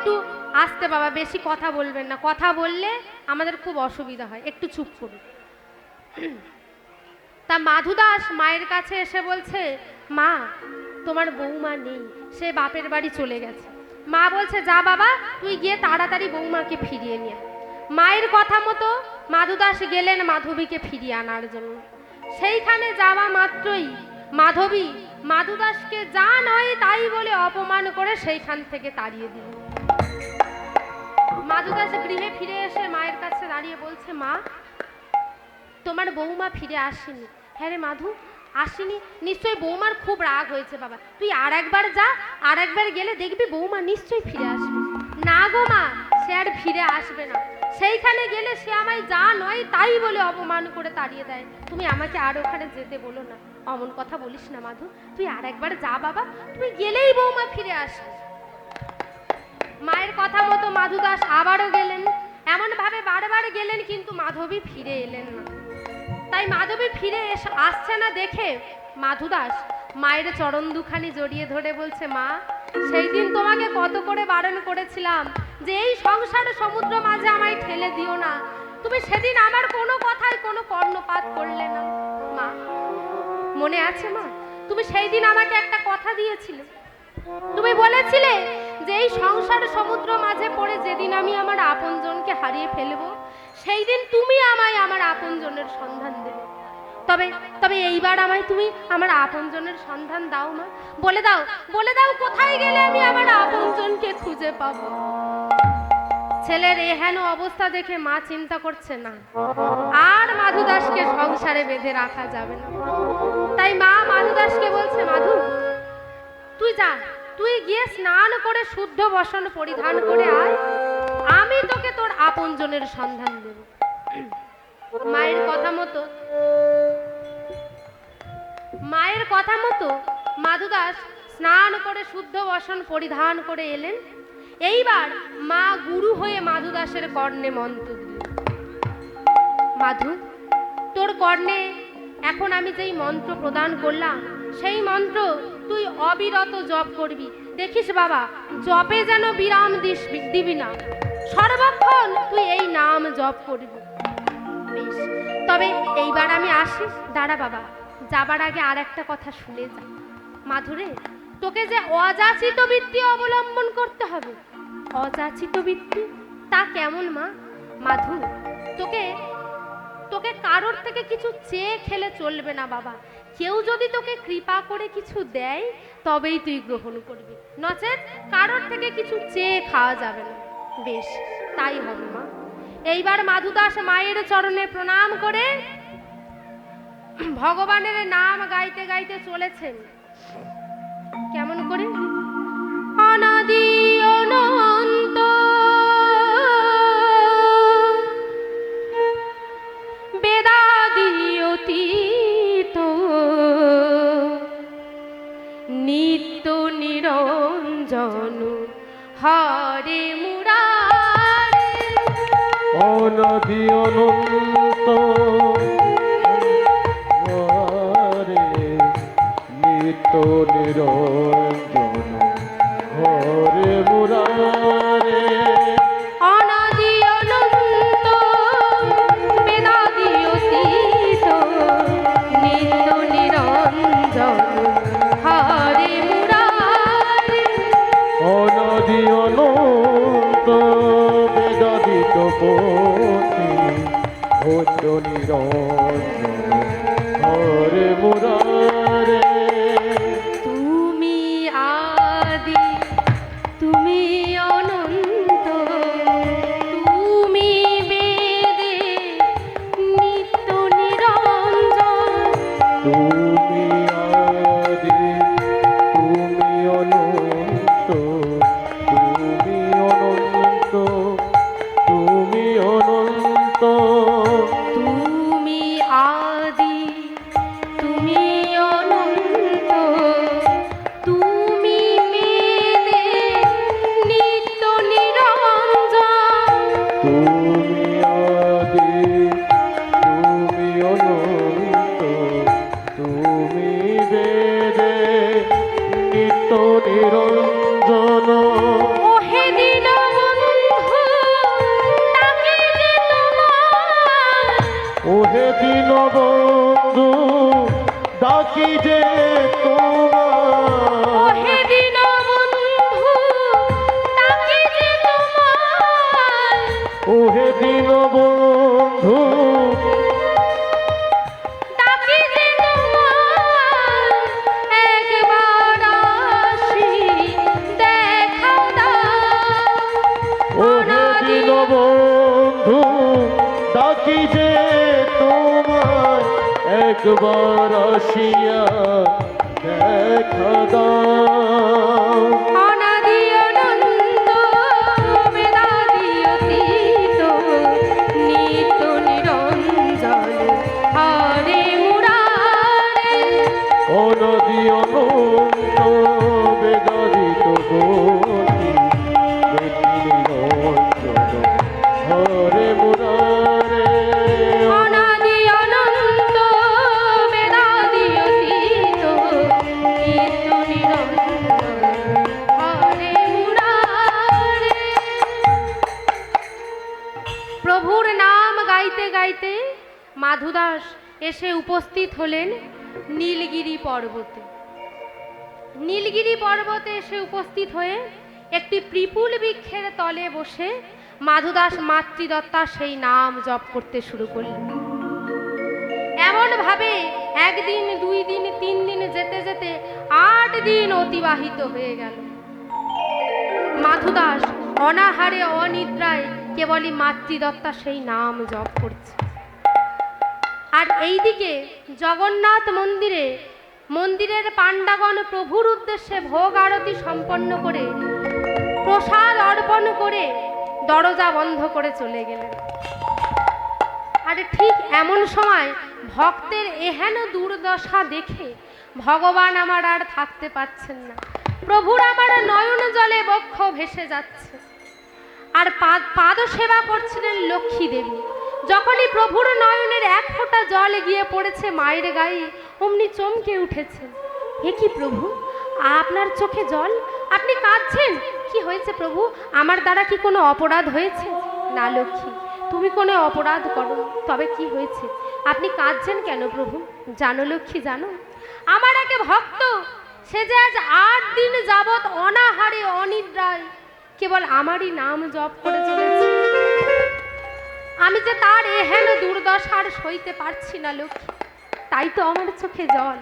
একটু আসতে বাবা, বেশি কথা বলবেন না। কথা বললে আমাদের খুব অসুবিধা হয়। একটু চুপ করুন। তা মাধু দাস মায়ের কাছে এসে বলছে, মা, তোমার বৌমা নেই। সে বাপের বাড়ি চলে গেছে। মা বলছে, যা বাবা, তুই গিয়ে তাড়াতাড়ি বৌমাকে ফিরিয়ে নিয়ে মায়ের কথা মতো মাধু দাস গেলেন মাধবীকে ফিরিয়ে আনার জন্য। সেইখানে যাওয়া মাত্রই মাধবী, মাধু দাসকে যা নয় তাই বলে অপমান করে সেইখান থেকে তাড়িয়ে দিল। মাধু দাস গৃহে ফিরে এসে মায়ের কাছে দাঁড়িয়ে বলছে, মা, তোমার বৌমা ফিরে আসেনি। হ্যাঁ রে মাধু, আসেনি। নিশ্চয়ই বৌমার খুব রাগ হয়েছে বাবা। তুই আর একবার যা, আর একবার গেলে দেখবি বৌমা নিশ্চয়ই ফিরে আসবে। না গো মা, সে আর ফিরে আসবে না। সেইখানে গেলে সে আমায় যা নয় তাই বলে অপমান করে তাড়িয়ে দেয়। তুমি আমাকে আর ওখানে যেতে বলো না। অমন কথা বলিস না মাধু। তুই আর একবার যা বাবা। তুই গেলেই বৌমা ফিরে আসবে। মায়ের কথা মতো মাধু দাস আবারও গেলেন। এমন ভাবে বারবার গেলেন কিন্তু মাধবী ফিরে এলেন না। তাই মাধবী ফিরে আসছে না দেখে মাধু দাস মায়ের চরণ দুখানি জড়িয়ে ধরে বলছে, মা, সেই দিন তোমাকে কত করে বারণ করেছিলাম যে এই সংসার সমুদ্র মাঝে আমায় ঠেলে দিও না। তুমি সেদিন আমার কোনো কথায় কোনো কর্ণপাত করলে না। মা, মনে আছে মা? তুমি সেই দিন আমাকে একটা কথা দিয়েছিলে। তুমি বলেছিলে যে এই সংসার সমুদ্র মাঝে পড়ে যেদিন আমি আমার আপনজনকে হারিয়ে ফেলব, সেই দিন তুমি আমায় আমার আপনজনের সন্ধান দেবে। তবে তবে এইবার আমায় তুমি আমার আপনজনের সন্ধান দাও মা। বলে দাও বলে দাও কোথায় গেলে আমি আমার আপনজনকে খুঁজে পাবো। ছেলের এহেন অবস্থা দেখে মা চিন্তা করছে না। আর মাধু দাসকে সংসারে বেঁধে রাখা যাবে না। তাই মা মাধু দাসকে বলছে, মাধু, তুই যা তুই গিয়ে স্নান করে শুদ্ধ বসন পরিধান করে আয়। আমি তোকে তোর আপনজনের সন্ধান দেব। মায়ের কথা মতো, মায়ের কথা মতো মাধুদাস স্নান করে শুদ্ধ বসন পরিধান করে এলেন। এইবার মা গুরু হয়ে মাধুদাসের কর্ণে মন্ত্র দিল মাধু, তোর কর্ণে এখন আমি যেই মন্ত্র প্রদান করলাম, সেই মন্ত্র তুই অবিরত জপ করবি। দেখিস বাবা, জপে যেন বিরাম দিস দিবি না। সর্বক্ষণ তুই এই নাম জপ করবি। তবে এইবার আমি আসি। দাঁড়া বাবা, যাবার আগে আর একটা কথা শুনে যা। মাধুরে, তোকে যে অযাচিত বৃত্তি অবলম্বন করতে হবে। অযাচিত বৃত্তি? তা কেমন মা? মাধু, তোকে তোকে কারোর থেকে কিছু চেয়ে খেলে চলবে না বাবা। কেউ যদি তোকে কৃপা করে কিছু দেয়, তবেই তুই গ্রহণ করবি। নচেত কারোর থেকে কিছু চেয়ে খাওয়া যাবে না। বেশ, তাই হবে মা। এইবার মাধুদাস মায়ের চরণে প্রণাম করে ভগবানের নাম গাইতে গাইতে চলেছেন। কেমন করে? অনধি তুমি জনম একবার আসিয়া দেখা দাও। গাইতে মাধুদাস এসে উপস্থিত হলেন নীলগিরি পর্বতে। নীলগিরি পর্বতে এসে উপস্থিত হয়ে একটি ত্রিপুল বৃক্ষের তলে বসে মাধুদাস মাতৃদত্তা সেই নাম জপ করতে শুরু করলেন। এমনভাবে একদিন, দুই দিন, তিন দিন যেতে যেতে আট দিন অতিবাহিত হয়ে গেল। মাধুদাস অনাহারে, অনিদ্রায় কেবলই মাতৃদত্তা সেই নাম জপ করছে। আর এইদিকে জগন্নাথ মন্দিরে, মন্দিরের পাণ্ডাগণ প্রভুর উদ্দেশ্যে ভোগ আরতি সম্পন্ন করে প্রসাদ অর্পণ করে দরজা বন্ধ করে চলে গেলেন। আর ঠিক এমন সময় ভক্তের এহেন দুর্দশা দেখে ভগবান আমার আর থাকতে পারছেন না। প্রভুর আমার নয়ন জলে বক্ষ ভেসে যাচ্ছে। আর পাদ সেবা করছিলেন লক্ষ্মী দেবী। যখনই প্রভুর নয়নের এক ফোঁটা জল গিয়ে পড়েছে মায়ের গায়ে, অমনি চমকে উঠেছে। হে কি প্রভু? আপনার চোখে জল? আপনি কাঁদছেন? কি হয়েছে প্রভু? আমার দ্বারা কি কোনো অপরাধ হয়েছে? না লক্ষ্মী, তুমি কোনো অপরাধ করো। তবে কি হয়েছে? আপনি কাঁদছেন কেন প্রভু? জানো লক্ষ্মী, জানো? আমার একে ভক্ত, সে যে আজ আট দিন যাবৎ অনাহারে, অনিদ্রায় কেবল আমারই নাম জপ করে চলেছে। আমি যে তার এহেন দুর্দশার সইতে পারছি না, লক্ষ্মী। তাই তো আমার চোখে জল।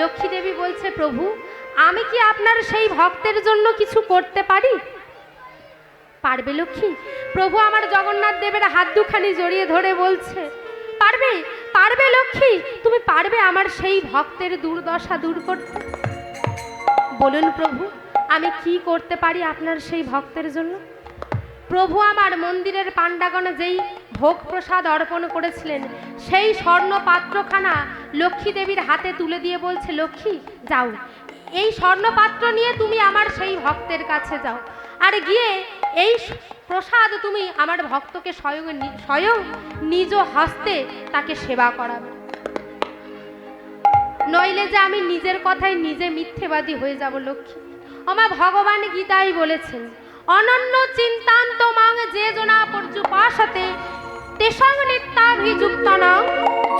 লক্ষ্মী দেবী বলছে, প্রভু, আমি কি আপনার সেই ভক্তের জন্য কিছু করতে পারি? পারবে লক্ষ্মী। প্রভু আমার জগন্নাথ দেবের হাত দুখানি জড়িয়ে ধরে বলছে, পারবে পারবে লক্ষ্মী। তুমি পারবে আমার সেই ভক্তের দুর্দশা দূর করতে। বলুন প্রভু। আমি কি করতে পারি আপনার সেই ভক্তের জন্য? প্রভু আমার মন্দিরের পাণ্ডাগণ যেই ভোগ প্রসাদ অর্পণ করেছিলেন, সেই স্বর্ণ পাত্রখানা লক্ষ্মী দেবীর হাতে তুলে দিয়ে বলছে, লক্ষ্মী, যাও। এই স্বর্ণপাত্র নিয়ে তুমি আমার সেই ভক্তের কাছে যাও। আর গিয়ে এই প্রসাদ তুমি আমার ভক্তকে স্বয়ং স্বয়ং নিজ হস্তে তাকে সেবা করাবে। নইলে যে আমি নিজের কথায় নিজে মিথ্যেবাদী হয়ে যাব, লক্ষ্মী। আমার ভগবান গীতাই বলেছেন, অনন্য চিন্তান্ত মাং যে জনা পর্যুপাশতে তেসং নিত্যাভিযুক্ত না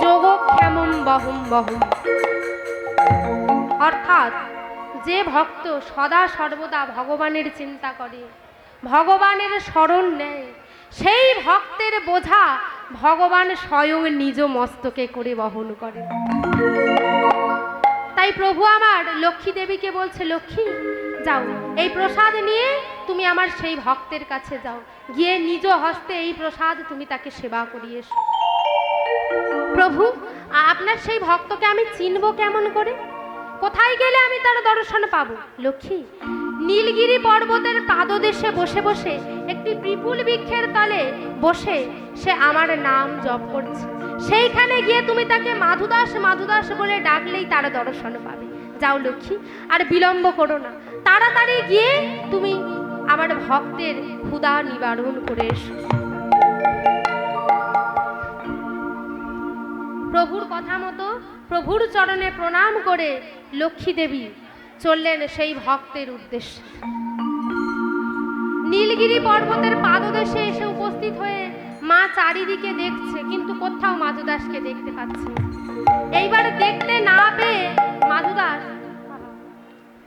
যোগক্ষেমম বহম বহম। অর্থাৎ যে ভক্ত সদা সর্বদা ভগবানের চিন্তা করে, ভগবানের স্মরণ নেয়, সেই ভক্তের বোঝা ভগবান স্বয়ং নিজ মস্তকে করে বহন করে। তাই প্রভু আমার লক্ষ্মী দেবীকে বলছে, লক্ষ্মী যাও। এই প্রসাদ নিয়ে তুমি আমার সেই ভক্তের কাছে যাও। গিয়ে নিজ হস্তে এই প্রসাদ তুমি তাকে সেবা করিয়ে এসো। প্রভু আপনার সেই ভক্তকে আমি চিনব কেমন করে? কোথায় গেলে আমি তার দর্শন পাবো? লক্ষ্মী, নীলগিরি পর্বতের পাদদেশে বসে বসে একটি বিপুল বৃক্ষের তলে বসে সে আমার নাম জপ করছে। সেইখানে গিয়ে তুমি তাকে মাধুদাস মাধুদাস বলে ডাকলেই তার দর্শন পাবে। যাও লক্ষ্মী, আর বিলম্ব করো না। তাড়াতাড়ি গিয়ে তুমি আমার ভক্তের ক্ষুধা নিবারণ করে এসো। প্রভুর কথা মতো প্রভুর চরণে প্রণাম করে লক্ষ্মী দেবী চললেন সেই ভক্তের উদ্দেশ্যে। নীলগিরি পর্বতের পাদদেশে এসে উপস্থিত হয়ে মা চারিদিকে দেখছে, কিন্তু কোথাও মাধুদাসকে দেখতে পাচ্ছে এইবার দেখতে না পেয়ে মাধুদাস।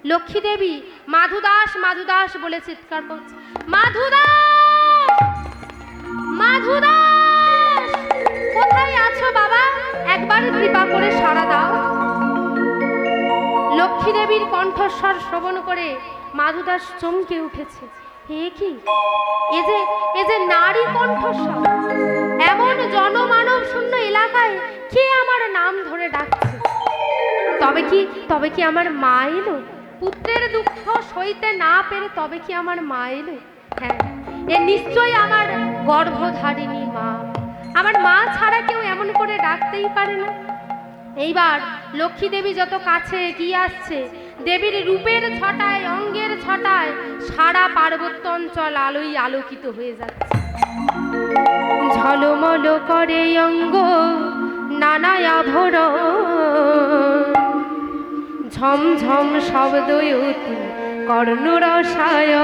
লক্ষ্মী দেবী মাধুদাস মাধুদাস বলে চিৎকার করছে। মাধুদাস! মাধুদাস! কোথায় আছো বাবা? একবার কৃপা করে সাড়া দাও। লক্ষ্মী দেবীর কণ্ঠস্বর শ্রবণ করে মাধুদাস চমকে উঠেছে। হে কি? এ যে এ যে নারী কণ্ঠস্বর। এমন জনমানব শূন্য এলাকায় কে আমার নাম ধরে ডাকছে? তবে কি তবে কি আমার মা এলো? পুত্রের দুঃখ সইতে না পেরে তবে কি আমার মা এলো? হ্যাঁ এ নিশ্চয়ই আমার গর্ভধারিণী মা। আমার মা ছাড়া কেউ এমন করে ডাকতেই পারে না। এইবার লক্ষ্মী দেবী যত কাছে এগিয়ে আসছে, দেবীর রূপের ছটায়, অঙ্গের ছটায় সারা পার্বত্য অঞ্চল আলোই আলোকিত হয়ে যাচ্ছে। ঝলমল করে অঙ্গ নানা আভরণ। ঝমঝম কর্ণ কর্ণরসায়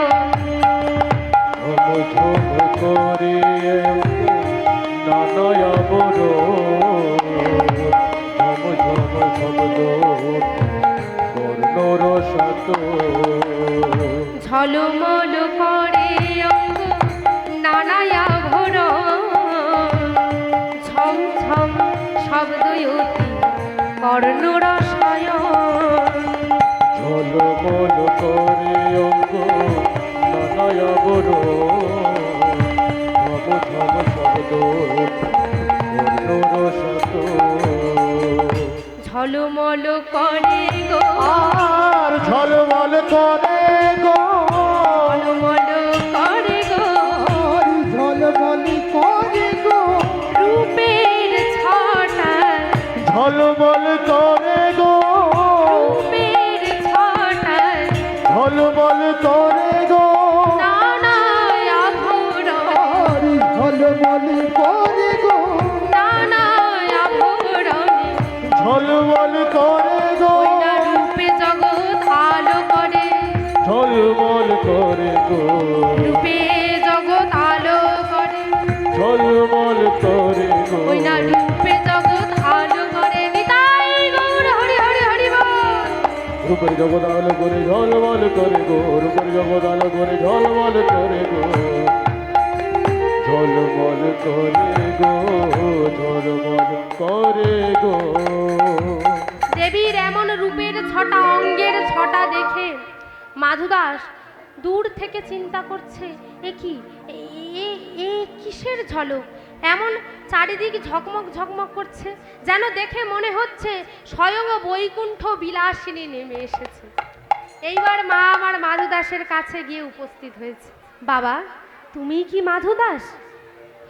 ঝলমল করে গো। আর ঝলমল করে গো। ঝলমল করে গো। ঝলমল করে গো। রূপের ছটা ঝলমল করে রূপে জগৎ আলো করে। ঝলমল করে গো। ওইটা রূপে জগৎ আলো করে। নিতাই গৌর হরি হরি হরি রূপের জগৎ আলো করে ঝলমল করে গো। রূপের জগৎ আলো করে ঝলমল করে গো। ঝলমল করে গো ঝলমল করে গো। দেবীর এমন রূপের ছটা অঙ্গের ছটা দেখে মাধুদাস দূর থেকে চিন্তা করছে, এ কি? এ- কিসের ঝলক? এমন চারিদিক ঝকমক ঝকমক করছে যেন দেখে মনে হচ্ছে স্বয়ং বৈকুণ্ঠ বিলাসিনী নেমে এসেছে। এইবার মা আমার মাধুদাসের কাছে গিয়ে উপস্থিত হয়েছে। বাবা, তুমি কি মাধুদাস?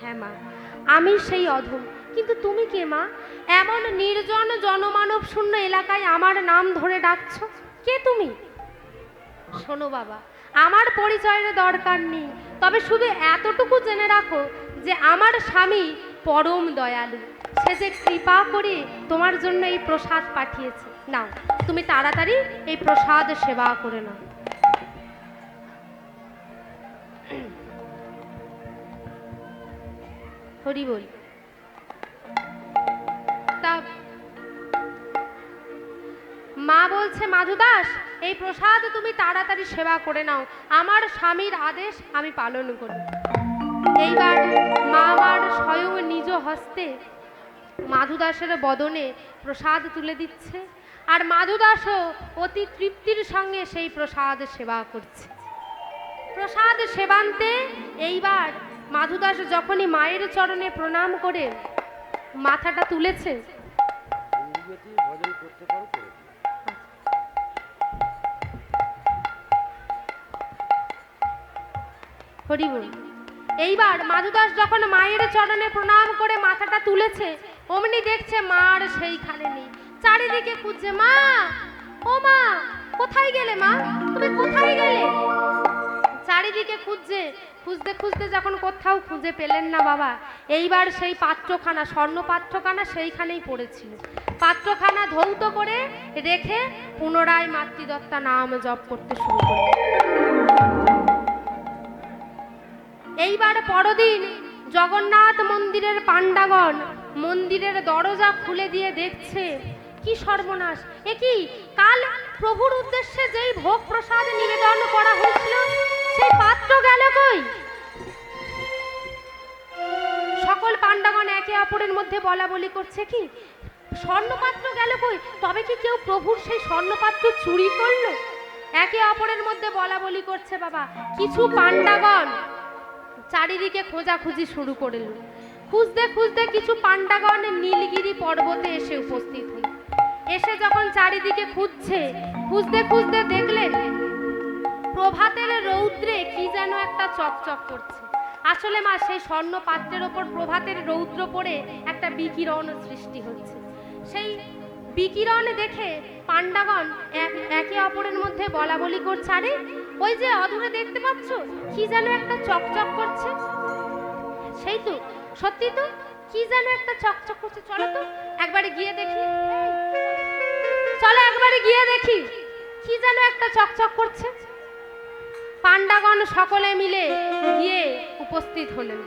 হ্যাঁ মা, আমি সেই অধম। কিন্তু তুমি কে মা? এমন নির্জন জনমানব শূন্য এলাকায় আমার নাম ধরে ডাকছ। কে তুমি? শোনো বাবা আমার পরিচয়ের দরকার নেই। তবে শুধু এতটুকু জেনে রাখো যে আমার স্বামী পরম দয়ালু। সে যে কৃপা করে তোমার জন্য এই প্রসাদ পাঠিয়েছে। নাও, তুমি তাড়াতাড়ি এই প্রসাদ সেবা করে নাও। হরি বল। তা, মা বলছে মাধু দাস এই প্রসাদ তুমি তাড়াতাড়ি সেবা করে নাও। আমার স্বামীর আদেশ আমি পালন করি। এইবার মা আমার স্বয়ং নিজ হস্তে মাধুদাসের বদনে প্রসাদ তুলে দিচ্ছে আর মাধুদাসও অতি তৃপ্তির সঙ্গে সেই প্রসাদ সেবা করছে। প্রসাদ সেবান্তে এইবার মাধুদাস যখনই মায়ের চরণে প্রণাম করে মাথাটা তুলেছে। হরি বল এইবার মাধুদাস যখন মায়ের চরণে প্রণাম করে মাথাটা তুলেছে, অমনি দেখছে মার সেইখানে নেই। চারিদিকে খুঁজছে, মা! ও মা! কোথায় গেলে মা? তুমি কোথায় গেলে? চারিদিকে খুঁজছে, খুঁজতে খুঁজতে যখন কোথাও খুঁজে পেলেন না বাবা। এইবার সেই পাত্রখানা, স্বর্ণ পাত্রখানা সেইখানেই পড়েছিল। পাত্রখানা ধৌত করে রেখে পুনরায় মাতৃদত্তা নাম জপ করতে শুরু করলেন। এইবার পরদিন জগন্নাথ মন্দিরের পাণ্ডাগণ মন্দিরের দরজা খুলে দিয়ে দেখছে, কি সর্বনাশ! এ কি? কাল প্রভুর উদ্দেশ্যে যেই ভোগ প্রসাদ নিবেদন করা হয়েছিল, সেই পাত্র গেল কই? সকল পাণ্ডাগণ একে অপরের মধ্যে বলা বলি করছে, কি? স্বর্ণপাত্র গেল কই? তবে কি কেউ প্রভুর সেই স্বর্ণপাত্র চুরি করল? একে অপরের মধ্যে বলা বলি করছে, বাবা, কিছু পাণ্ডাগণ চারিদিকে খোঁজাখুঁজি শুরু করল। খুঁজতে খুঁজতে কিছু পাণ্ডাগণ নীলগিরি পর্বতে এসে উপস্থিত হল। এসে যখন চারিদিকে খুঁজছে, খুঁজতে খুঁজতে দেখলেন, প্রভাতের রৌদ্রে কি যেন একটা চকচক করছে। আসলে মা, সেই স্বর্ণ পাত্রের ওপর প্রভাতের রৌদ্র পড়ে একটা বিকিরণ সৃষ্টি হচ্ছে। সেই বিকিরণ দেখে পাণ্ডাগণ এক- অপরের মধ্যে বলা বলি করছে, আরে ওই যে অদূরে দেখতে পাচ্ছ? কি যেন একটা চকচক করছে। সেই তো, সত্যি তো? কি যেন একটা চকচক করছে। চলো তো, একবারে গিয়ে দেখি। চলো একবারে গিয়ে দেখি। কি যেন একটা চকচক করছে। পাণ্ডাগণ সকলে মিলে গিয়ে উপস্থিত হলেন।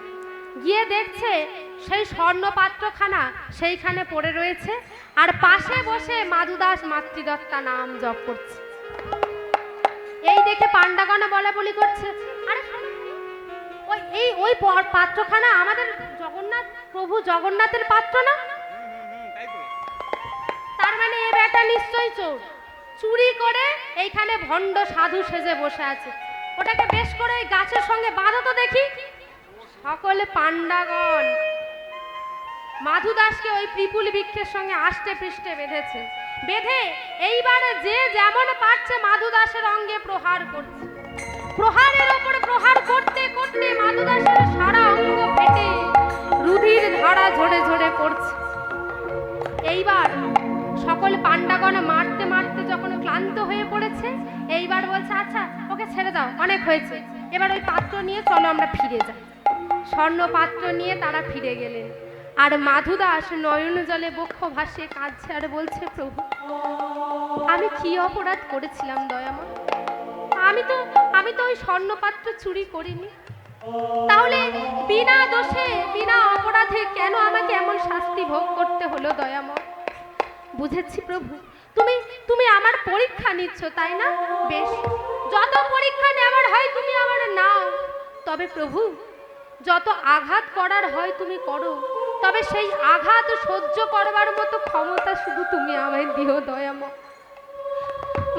গিয়ে দেখছে সেই স্বর্ণ পাত্রখানা সেইখানে পড়ে রয়েছে। আর পাশে বসে মাধুদাস মাতৃদত্তা নাম জপ করছে। এই দেখে পাণ্ডাগণ বলা বলি করছে? আরে, ওই, এই, ওই পাত্রখানা আমাদের জগন্নাথ, প্রভু জগন্নাথের পাত্র না? তার মানে এ বেটা নিশ্চয়ই চোর। চুরি করে এইখানে ভণ্ড সাধু সেজে বসে আছে। ওটাকে বেশ করে ওই গাছের সঙ্গে বাঁধো তো দেখি। সকলে পাণ্ডাগণ মাধু দাসকে ওই পিপুল বৃক্ষের সঙ্গে আষ্টে পৃষ্ঠে বেঁধেছে। বেঁধে এইবারে যে যেমন পারছে মাধু দাসের অঙ্গে প্রহার করছে। প্রহারের ওপর প্রহার করতে করতে মাধু দাসের সারা অঙ্গ ফেটে রুধির ধারা ঝরে ঝরে পড়ছে। এইবার সকল পাণ্ডাগণ মারতে মারতে যখন ক্লান্ত হয়ে পড়েছে, এইবার বলছে আচ্ছা ওকে ছেড়ে দাও, অনেক হয়েছে। এবার ওই পাত্র নিয়ে চলো, আমরা ফিরে যাই। স্বর্ণ পাত্র নিয়ে তারা ফিরে গেলেন। আর মাধুদাস নয়ন জলে বক্ষ ভাসিয়ে কাঁদছে আর বলছে, প্রভু, আমি কি অপরাধ করেছিলাম দয়াময়? আমি তো আমি তো ওই স্বর্ণপাত্র চুরি করিনি। তাহলে বিনা দোষে, বিনা অপরাধে কেন আমাকে এমন শাস্তি ভোগ করতে হলো দয়াময়? বুঝেছি প্রভু, তুমি তুমি আমার পরীক্ষা নিচ্ছ, তাই না? বেশ, যত পরীক্ষা নেওয়ার হয় তুমি আমার নাও। তবে প্রভু, যত আঘাত করার হয় তুমি করো। তবে সেই আঘাত সহ্য করবার মতো ক্ষমতা শুধু তুমি আমায় দিও দয়াম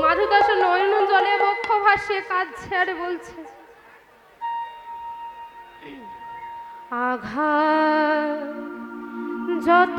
মাধুদাস নয়ন জলে বক্ষ ভাসে কাঁদছে আর বলছে, আঘাত যত